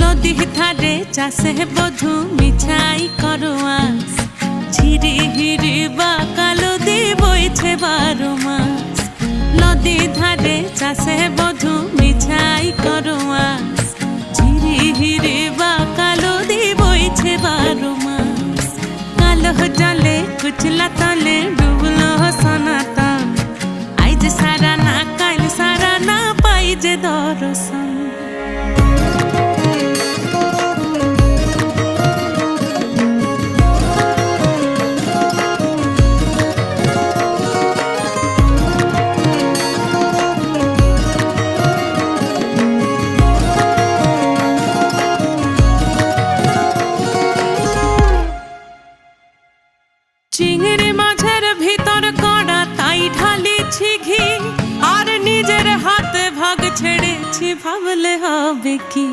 নদী ধারে চাষে বধু মিছাই করো আস ঝিরি হিরি বা কালো দি বইছে বারো মাস। নদী ধারে চাষে বধু মিছাই করো আস ঝিরি হিরি বা কালো দি বইছে বারো মাস। কালো জলে কুচলা তলে ডুবলো সনাতন। আইজ সারা না, কাল সারা না পাই দর্শন ভাবলে হবে কি